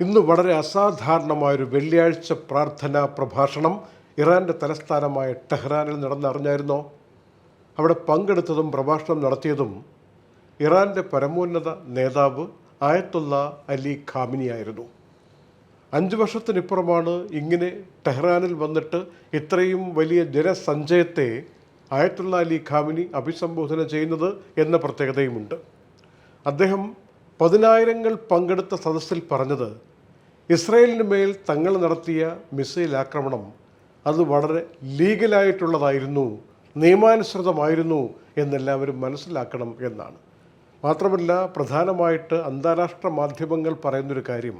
ഇന്ന് വളരെ അസാധാരണമായൊരു വെള്ളിയാഴ്ച പ്രാർത്ഥനാ പ്രഭാഷണം ഇറാന്റെ തലസ്ഥാനമായ ടെഹ്റാനിൽ നടന്നറിഞ്ഞായിരുന്നോ? അവിടെ പങ്കെടുത്തതും പ്രഭാഷണം നടത്തിയതും ഇറാന്റെ പരമോന്നത നേതാവ് ആയത്തുള്ള അലി ഖാമിനിയായിരുന്നു. അഞ്ച് വർഷത്തിനിപ്പുറമാണ് ഇങ്ങനെ ടെഹ്റാനിൽ വന്നിട്ട് ഇത്രയും വലിയ ജനസഞ്ചയത്തെ ആയത്തുള്ള അലി ഖാമിനി അഭിസംബോധന ചെയ്യുന്നത് എന്ന പ്രത്യേകതയുമുണ്ട്. അദ്ദേഹം പതിനായിരങ്ങൾ പങ്കെടുത്ത സദസ്സിൽ പറഞ്ഞത് ഇസ്രയേലിന് മേൽ തങ്ങൾ നടത്തിയ മിസൈൽ ആക്രമണം അത് വളരെ ലീഗലായിട്ടുള്ളതായിരുന്നു നിയമാനുസൃതമായിരുന്നു എന്നെല്ലാവരും മനസ്സിലാക്കണം എന്നാണ്. മാത്രമല്ല പ്രധാനമായിട്ട് അന്താരാഷ്ട്ര മാധ്യമങ്ങൾ പറയുന്നൊരു കാര്യം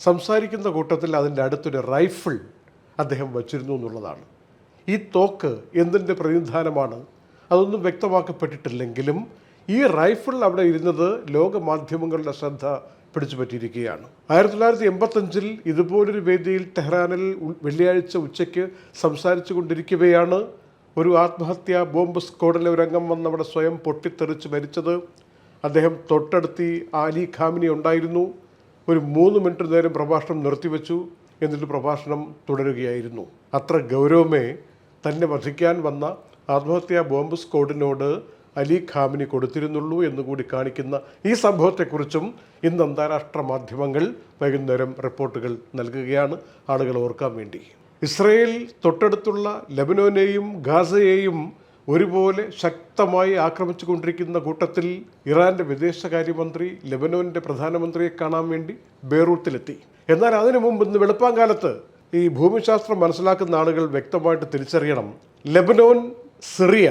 സംസാരിക്കുന്ന കൂട്ടത്തിൽ അതിന്റെ അടുത്തൊരു റൈഫിൾ അദ്ദേഹം വച്ചിരുന്നു എന്നുള്ളതാണ്. ഈ തോക്ക് എന്തിന്റെ പ്രതിനിധാനമാണ്? അതൊന്നും വ്യക്തമാക്കപ്പെട്ടിട്ടില്ലെങ്കിലും ഈ റൈഫിൾ അവിടെ ഇരുന്നത് ലോക മാധ്യമങ്ങളുടെ ശ്രദ്ധ പിടിച്ചു പറ്റിയിരിക്കുകയാണ് ആയിരത്തി തൊള്ളായിരത്തി എൺപത്തഞ്ചിൽ ഇതുപോലൊരു വേദിയിൽ ടെഹ്റാനിൽ വെള്ളിയാഴ്ച ഉച്ചയ്ക്ക് സംസാരിച്ചു കൊണ്ടിരിക്കവെയാണ് ഒരു ആത്മഹത്യാ ബോംബ് സ്ക്വാഡിലെ ഒരു അംഗം വന്ന് അവിടെ സ്വയം പൊട്ടിത്തെറിച്ച് മരിച്ചത്. അദ്ദേഹം തൊട്ടടുത്തി ആലി ഖാമിനി ഉണ്ടായിരുന്നു. ഒരു മൂന്ന് മിനിറ്റ് നേരം പ്രഭാഷണം നിർത്തിവെച്ചു. എന്നിട്ട് പ്രഭാഷണം തുടരുകയായിരുന്നു. അത്ര ഗൗരവമേ തന്നെ വധിക്കാൻ വന്ന ആത്മഹത്യാ ബോംബ് സ്ക്വാഡിനോട് അലി ഖാമിനി കൊടുത്തിരുന്നുള്ളൂ എന്നുകൂടി കാണിക്കുന്ന ഈ സംഭവത്തെക്കുറിച്ചും ഇന്ന് അന്താരാഷ്ട്ര മാധ്യമങ്ങൾ വൈകുന്നേരം റിപ്പോർട്ടുകൾ നൽകുകയാണ്. ആളുകൾ ഓർക്കാൻ വേണ്ടി. ഇസ്രയേൽ തൊട്ടടുത്തുള്ള ലബനോനെയും ഗാസയെയും ഒരുപോലെ ശക്തമായി ആക്രമിച്ചു കൊണ്ടിരിക്കുന്ന കൂട്ടത്തിൽ ഇറാന്റെ വിദേശകാര്യമന്ത്രി ലെബനോനിന്റെ പ്രധാനമന്ത്രിയെ കാണാൻ വേണ്ടി ബെയ്റൂട്ടിലെത്തി എന്നാൽ അതിനു മുമ്പ് ഇന്ന് വെളുപ്പാങ്കാലത്ത് ഈ ഭൂമിശാസ്ത്രം മനസ്സിലാക്കുന്ന ആളുകൾ വ്യക്തമായിട്ട് തിരിച്ചറിയണം. ലെബനോൻ സിറിയ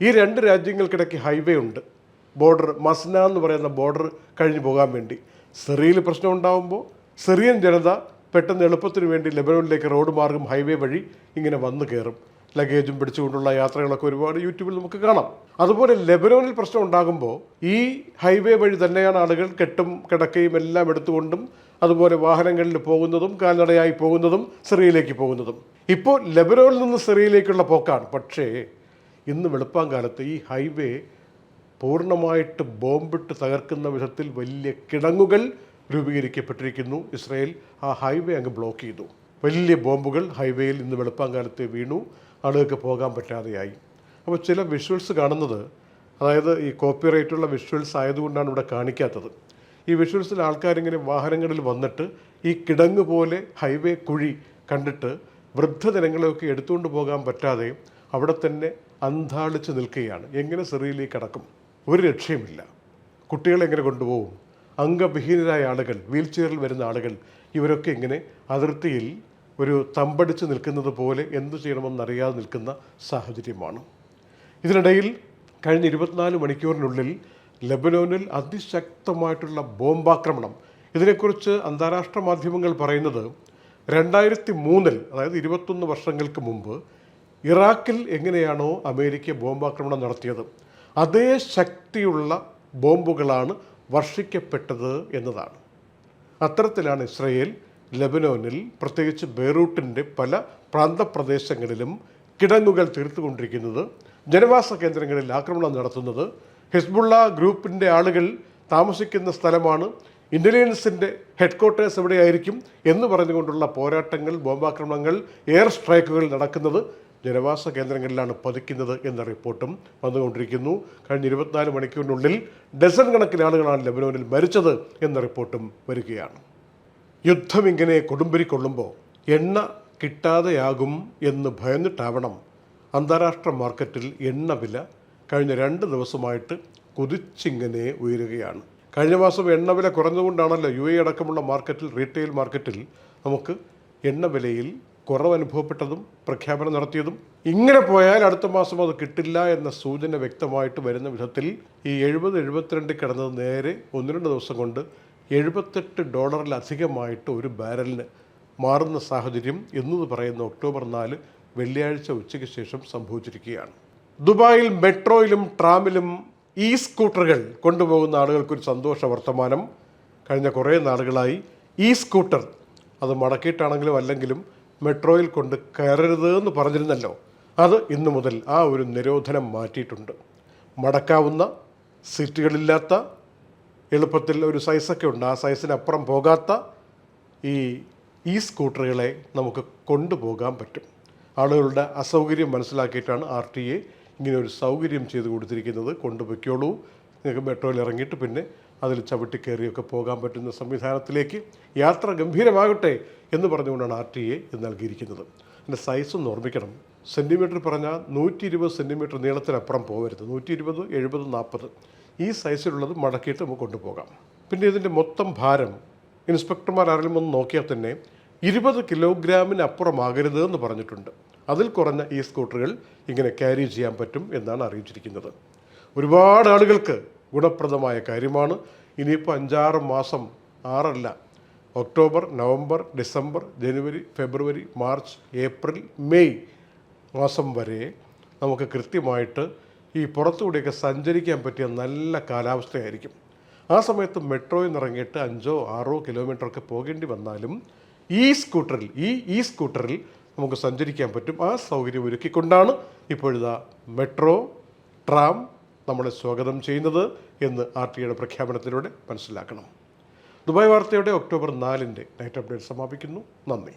ഈ രണ്ട് രാജ്യങ്ങൾക്കിടയ്ക്ക് ഹൈവേ ഉണ്ട്. ബോർഡർ മസ്ന എന്ന് പറയുന്ന ബോർഡർ കഴിഞ്ഞു പോകാൻ വേണ്ടി. സിറിയയിൽ പ്രശ്നം ഉണ്ടാകുമ്പോൾ സിറിയൻ ജനത പെട്ടെന്ന് എളുപ്പത്തിന് വേണ്ടി ലെബനോണിലേക്ക് റോഡ് മാർഗം ഹൈവേ വഴി ഇങ്ങനെ വന്നു കയറും. ലഗേജും പിടിച്ചുകൊണ്ടുള്ള യാത്രകളൊക്കെ ഒരുപാട് യൂട്യൂബിൽ നമുക്ക് കാണാം. അതുപോലെ ലെബനോനിൽ പ്രശ്നം ഉണ്ടാകുമ്പോൾ ഈ ഹൈവേ വഴി തന്നെയാണ് ആളുകൾ കെട്ടും കിടക്കയും എല്ലാം എടുത്തുകൊണ്ടും അതുപോലെ വാഹനങ്ങളിൽ പോകുന്നതും കാൽനടയായി പോകുന്നതും സിറിയയിലേക്ക് പോകുന്നതും. ഇപ്പോൾ ലെബനോനിൽ നിന്ന് സിറിയയിലേക്കുള്ള പോക്കാണ്. പക്ഷേ ഇന്ന് വെളുപ്പാങ്കാലത്ത് ഈ ഹൈവേ പൂർണമായിട്ട് ബോംബിട്ട് തകർക്കുന്ന വിധത്തിൽ വലിയ കിടങ്ങുകൾ രൂപീകരിക്കപ്പെട്ടിരിക്കുന്നു. ഇസ്രയേൽ ആ ഹൈവേ അങ്ങ് ബ്ലോക്ക് ചെയ്തു. വലിയ ബോംബുകൾ ഹൈവേയിൽ ഇന്ന് വെളുപ്പാങ്കാലത്ത് വീണു. ആളുകൾക്ക് പോകാൻ പറ്റാതെയായി. അപ്പോൾ ചില വിഷ്വൽസ് കാണുന്നത് അതായത് ഈ കോപ്പിറൈറ്റുള്ള വിഷ്വൽസ് ആയതുകൊണ്ടാണ് ഇവിടെ കാണിക്കാത്തത്. ഈ വിഷ്വൽസിൽ ആൾക്കാരിങ്ങനെ വാഹനങ്ങളിൽ വന്നിട്ട് ഈ കിടങ്ങ് പോലെ ഹൈവേ കുഴി കണ്ടിട്ട് വൃദ്ധജനങ്ങളെയൊക്കെ എടുത്തുകൊണ്ട് പോകാൻ പറ്റാതെ അവിടെ തന്നെ അന്താളിച്ച് നിൽക്കുകയാണ്. എങ്ങനെ സിറിയയിലേക്ക് കടക്കും? ഒരു രക്ഷയുമില്ല. കുട്ടികളെ എങ്ങനെ കൊണ്ടുപോകും? അംഗവിഹീനരായ ആളുകൾ വീൽ ചെയറിൽ വരുന്ന ആളുകൾ ഇവരൊക്കെ ഇങ്ങനെ അതിർത്തിയിൽ ഒരു തമ്പടിച്ച് നിൽക്കുന്നത് പോലെ എന്തു ചെയ്യണമെന്നറിയാതെ നിൽക്കുന്ന സാഹചര്യമാണ്. ഇതിനിടയിൽ കഴിഞ്ഞ ഇരുപത്തിനാല് മണിക്കൂറിനുള്ളിൽ ലബനോനിൽ അതിശക്തമായിട്ടുള്ള ബോംബാക്രമണം. ഇതിനെക്കുറിച്ച് അന്താരാഷ്ട്ര മാധ്യമങ്ങൾ പറയുന്നത് രണ്ടായിരത്തി മൂന്നിൽ അതായത് ഇരുപത്തൊന്ന് വർഷങ്ങൾക്ക് മുമ്പ് ഇറാഖിൽ എങ്ങനെയാണോ അമേരിക്ക ബോംബാക്രമണം നടത്തിയത് അതേ ശക്തിയുള്ള ബോംബുകളാണ് വർഷിക്കപ്പെട്ടത് എന്നതാണ്. അത്തരത്തിലാണ് ഇസ്രയേൽ ലെബനോനിൽ പ്രത്യേകിച്ച് ബെയ്റൂട്ടിന്റെ പല പ്രാന്തപ്രദേശങ്ങളിലും കിടങ്ങുകൾ തീർത്തുകൊണ്ടിരിക്കുന്നത് ജനവാസ കേന്ദ്രങ്ങളിൽ ആക്രമണം നടത്തുന്നത് ഹിസ്ബുള്ള ഗ്രൂപ്പിന്റെ ആളുകൾ താമസിക്കുന്ന സ്ഥലമാണ് ഇന്റലിജൻസിന്റെ ഹെഡ്ക്വാർട്ടേഴ്സ് എവിടെയായിരിക്കും എന്ന് പറഞ്ഞുകൊണ്ടുള്ള പോരാട്ടങ്ങൾ ബോംബാക്രമണങ്ങൾ എയർ സ്ട്രൈക്കുകൾ നടക്കുന്നത് ജനവാസ കേന്ദ്രങ്ങളിലാണ് പതിക്കുന്നത് എന്ന റിപ്പോർട്ടും വന്നുകൊണ്ടിരിക്കുന്നു. കഴിഞ്ഞ ഇരുപത്തിനാല് മണിക്കൂറിനുള്ളിൽ ഡസൺ കണക്കിന് ആളുകളാണ് ലബനോനിൽ മരിച്ചത് എന്ന റിപ്പോർട്ടും വരികയാണ്. യുദ്ധം ഇങ്ങനെ കൊടുമ്പിരിക്കൊള്ളുമ്പോൾ എണ്ണ കിട്ടാതെയാകും എന്ന് ഭയന്നിട്ടാവണം. അന്താരാഷ്ട്ര മാർക്കറ്റിൽ എണ്ണ വില കഴിഞ്ഞ രണ്ട് ദിവസമായിട്ട് കുതിച്ചിങ്ങനെ ഉയരുകയാണ്. കഴിഞ്ഞ മാസം എണ്ണ വില കുറഞ്ഞുകൊണ്ടാണല്ലോ യു എ അടക്കമുള്ള മാർക്കറ്റിൽ റീറ്റെയിൽ മാർക്കറ്റിൽ നമുക്ക് എണ്ണ വിലയിൽ കുറവ് അനുഭവപ്പെട്ടതും പ്രഖ്യാപനം നടത്തിയതും ഇങ്ങനെ പോയാൽ അടുത്ത മാസം അത് കിട്ടില്ല എന്ന സൂചന വ്യക്തമായിട്ട് വരുന്ന വിധത്തിൽ ഈ എഴുപത് എഴുപത്തിരണ്ട് കിടന്നത് നേരെ ഒന്ന് രണ്ട് ദിവസം കൊണ്ട് എഴുപത്തെട്ട് ഡോളറിലധികമായിട്ട് ഒരു ബാരലിന് മാറുന്ന സാഹചര്യം എന്നത് പറയുന്ന ഒക്ടോബർ നാല് വെള്ളിയാഴ്ച ഉച്ചയ്ക്ക് ശേഷം സംഭവിച്ചിരിക്കുകയാണ്. ദുബായിൽ മെട്രോയിലും ട്രാമിലും ഇ സ്കൂട്ടറുകൾ കൊണ്ടുപോകുന്ന ആളുകൾക്കൊരു സന്തോഷ വർത്തമാനം. കഴിഞ്ഞ കുറേ നാളുകളായി ഈ സ്കൂട്ടർ അത് മടക്കിയിട്ടാണെങ്കിലും അല്ലെങ്കിലും മെട്രോയിൽ കൊണ്ട് കയറരുത് എന്ന് പറഞ്ഞിരുന്നല്ലോ. അത് ഇന്നു മുതൽ ആ ഒരു നിരോധനം മാറ്റിയിട്ടുണ്ട്. മടക്കാവുന്ന സീറ്റുകളില്ലാത്ത എളുപ്പത്തിൽ ഒരു സൈസൊക്കെ ഉണ്ട്. ആ സൈസിനപ്പുറം പോകാത്ത ഈ ഈ സ്കൂട്ടറുകളെ നമുക്ക് കൊണ്ടുപോകാൻ പറ്റും. ആളുകളുടെ അസൗകര്യം മനസ്സിലാക്കിയിട്ടാണ് ആർ ടി എ ഇങ്ങനെ ഒരു സൗകര്യം ചെയ്തു കൊടുത്തിരിക്കുന്നത്. കൊണ്ടുപോയിക്കോളൂ. നിങ്ങൾക്ക് മെട്രോയിൽ ഇറങ്ങിയിട്ട് പിന്നെ അതിൽ ചവിട്ടി കയറിയൊക്കെ പോകാൻ പറ്റുന്ന സംവിധാനത്തിലേക്ക് യാത്ര ഗംഭീരമാകട്ടെ എന്ന് പറഞ്ഞുകൊണ്ടാണ് ആർ ടി എ ഇത് നൽകിയിരിക്കുന്നത്. അതിന്റെ സൈസ് ഒന്ന് ഓർമ്മിക്കണം. സെന്റിമീറ്റർ പറഞ്ഞാൽ നൂറ്റി ഇരുപത് സെന്റിമീറ്റർ നീളത്തിനപ്പുറം പോകരുത് നൂറ്റി ഇരുപത് എഴുപത് നാൽപ്പത് ഈ സൈസിലുള്ളത് മടക്കിയിട്ട് നമുക്ക് കൊണ്ടുപോകാം. പിന്നെ ഇതിന്റെ മൊത്തം ഭാരം ഇൻസ്പെക്ടർമാർ ആരെങ്കിലും ഒന്ന് നോക്കിയാൽ തന്നെ ഇരുപത് കിലോഗ്രാമിന് അപ്പുറമാകരുത് എന്ന് പറഞ്ഞിട്ടുണ്ട്. അതിൽ കുറഞ്ഞ ഈ സ്കൂട്ടറുകൾ ഇങ്ങനെ ക്യാരി ചെയ്യാൻ പറ്റും എന്നാണ് അറിയിച്ചിരിക്കുന്നത്. ഒരുപാട് ആളുകൾക്ക് ഗുണപ്രദമായ കാര്യമാണ്. ഇനിയിപ്പോൾ അഞ്ചാറ് മാസം ആറല്ല October November December January February March April May മാസം വരെ നമുക്ക് കൃത്യമായിട്ട് ഈ പുറത്തുകൂടിയൊക്കെ സഞ്ചരിക്കാൻ പറ്റിയ നല്ല കാലാവസ്ഥയായിരിക്കും. ആ സമയത്ത് മെട്രോയിൽ നിന്ന് ഇറങ്ങിയിട്ട് അഞ്ചോ ആറോ കിലോമീറ്റർ ഒക്കെ പോകേണ്ടി വന്നാലും ഈ സ്കൂട്ടറിൽ ഈ ഈ സ്കൂട്ടറിൽ നമുക്ക് സഞ്ചരിക്കാൻ പറ്റും. ആ സൗകര്യം ഒരുക്കിക്കൊണ്ടാണ് ഇപ്പോഴിതാ മെട്രോ ട്രാം നമ്മളെ സ്വാഗതം ചെയ്യുന്നത് എന്ന് ആർ ടി ഐയുടെ പ്രഖ്യാപനത്തിലൂടെ മനസ്സിലാക്കണം. ദുബായ് വാർത്തയുടെ ഒക്ടോബർ നാലിന്റെ നൈറ്റ് അപ്ഡേറ്റ് സമാപിക്കുന്നു. നന്ദി.